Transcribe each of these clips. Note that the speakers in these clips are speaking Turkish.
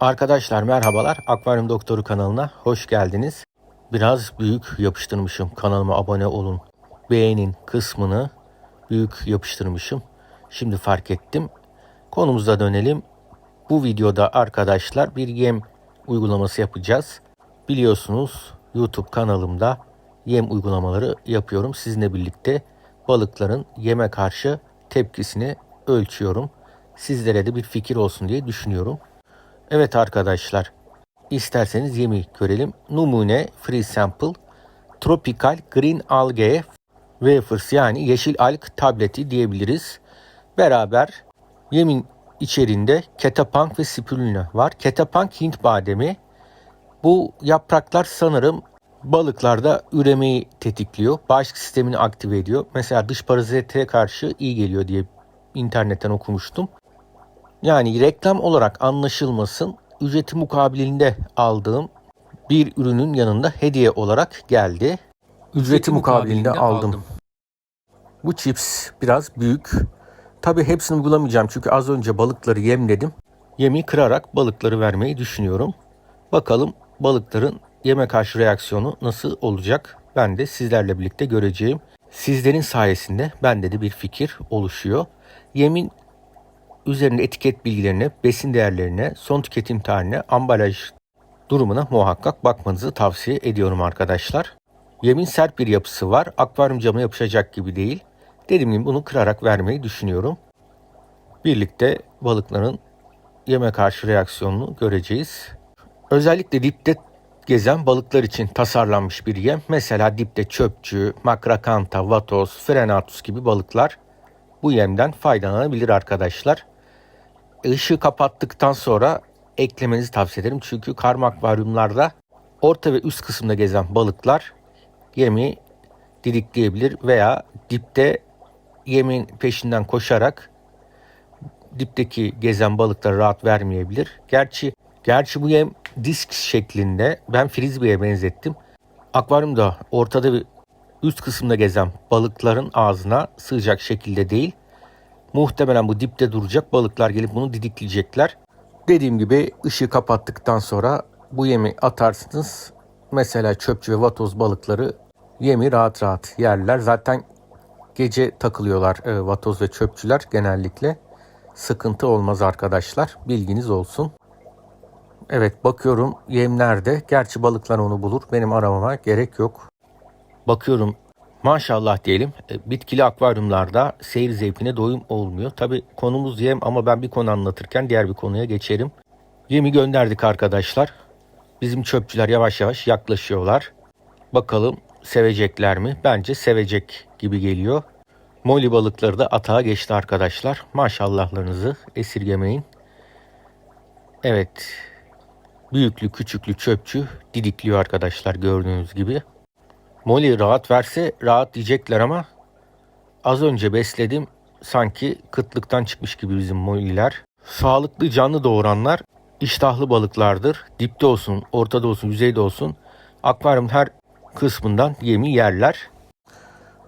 Arkadaşlar merhabalar. Akvaryum Doktoru kanalına hoş geldiniz. Biraz büyük yapıştırmışım. Kanalıma abone olun. Beğenin kısmını büyük yapıştırmışım. Şimdi fark ettim. Konumuza dönelim. Bu videoda arkadaşlar bir yem uygulaması yapacağız. Biliyorsunuz YouTube kanalımda yem uygulamaları yapıyorum. Sizinle birlikte balıkların yeme karşı tepkisini ölçüyorum. Sizlere de bir fikir olsun diye düşünüyorum. Evet arkadaşlar. isterseniz yemi görelim. Numune Free Sample Tropical Green Algae Wafers yani yeşil alg tableti diyebiliriz. Beraber yemin içerisinde ketapank ve spirulina var. Ketapank Hint bademi. Bu yapraklar sanırım balıklarda üremeyi tetikliyor. Bağışıklık sistemini aktive ediyor. Mesela dış parazite karşı iyi geliyor diye internetten okumuştum. Yani reklam olarak anlaşılmasın ücreti mukabilinde aldığım bir ürünün yanında hediye olarak geldi. Ücreti mukabilinde aldım. Bu chips biraz büyük. Tabi hepsini uygulamayacağım çünkü az önce balıkları yemledim. Yemi kırarak balıkları vermeyi düşünüyorum. Bakalım balıkların yeme karşı reaksiyonu nasıl olacak? Ben de sizlerle birlikte göreceğim. Sizlerin sayesinde bende de bir fikir oluşuyor. Yemin üzerinde etiket bilgilerine, besin değerlerine, son tüketim tarihine, ambalaj durumuna muhakkak bakmanızı tavsiye ediyorum arkadaşlar. Yemin sert bir yapısı var. Akvaryum camına yapışacak gibi değil. Dediğim gibi bunu kırarak vermeyi düşünüyorum. Birlikte balıkların yeme karşı reaksiyonunu göreceğiz. Özellikle dipte gezen balıklar için tasarlanmış bir yem. Mesela dipte çöpçü, makrakanta, vatoz, frenatus gibi balıklar bu yemden faydalanabilir arkadaşlar. Işığı kapattıktan sonra eklemenizi tavsiye ederim. Çünkü karma akvaryumlarda orta ve üst kısımda gezen balıklar yemi didikleyebilir veya dipte yemin peşinden koşarak dipteki gezen balıklara rahat vermeyebilir. Gerçi gerçi bu yem disk şeklinde ben frisbee'ye benzettim. Akvaryumda ortada ve üst kısımda gezen balıkların ağzına sığacak şekilde değil. Muhtemelen bu dipte duracak balıklar gelip bunu didikleyecekler. Dediğim gibi ışığı kapattıktan sonra bu yemi atarsınız. Mesela çöpçü ve vatoz balıkları yemi rahat rahat yerler. Zaten gece takılıyorlar e, vatoz ve çöpçüler genellikle. Sıkıntı olmaz arkadaşlar. Bilginiz olsun. Evet bakıyorum yem nerede? Gerçi balıklar onu bulur. Benim aramama gerek yok. Bakıyorum maşallah diyelim e, bitkili akvaryumlarda seyir zevkine doyum olmuyor. Tabi konumuz yem ama ben bir konu anlatırken diğer bir konuya geçerim. Yemi gönderdik arkadaşlar. Bizim çöpçüler yavaş yavaş yaklaşıyorlar. Bakalım sevecekler mi? Bence sevecek gibi geliyor. Moli balıkları da atağa geçti arkadaşlar. Maşallahlarınızı esirgemeyin. Evet. Büyüklü küçüklü çöpçü didikliyor arkadaşlar gördüğünüz gibi. Molly rahat verse rahat diyecekler ama az önce besledim sanki kıtlıktan çıkmış gibi bizim Molly'ler. Sağlıklı canlı doğuranlar iştahlı balıklardır. Dipte olsun, ortada olsun, yüzeyde olsun akvaryum her kısmından yemi yerler.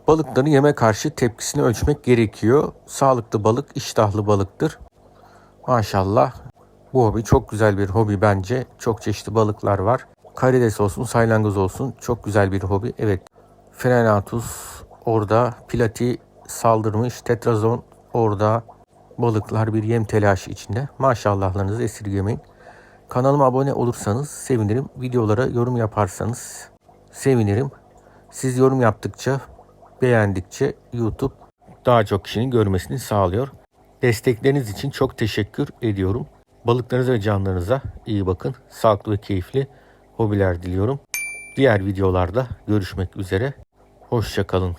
Balıkların yeme karşı tepkisini ölçmek gerekiyor. Sağlıklı balık iştahlı balıktır. Maşallah bu hobi çok güzel bir hobi bence. Çok çeşitli balıklar var. Karides olsun, saylangoz olsun çok güzel bir hobi. Evet. Frenatus orada, Plati saldırmış, Tetrazon orada. Balıklar bir yem telaşı içinde. Maşallahlarınızı esirgemeyin. Kanalıma abone olursanız sevinirim. Videolara yorum yaparsanız sevinirim. Siz yorum yaptıkça, beğendikçe YouTube daha çok kişinin görmesini sağlıyor. Destekleriniz için çok teşekkür ediyorum. Balıklarınıza ve canlarınıza iyi bakın. Sağlıklı ve keyifli hobiler diliyorum. Diğer videolarda görüşmek üzere. Hoşçakalın.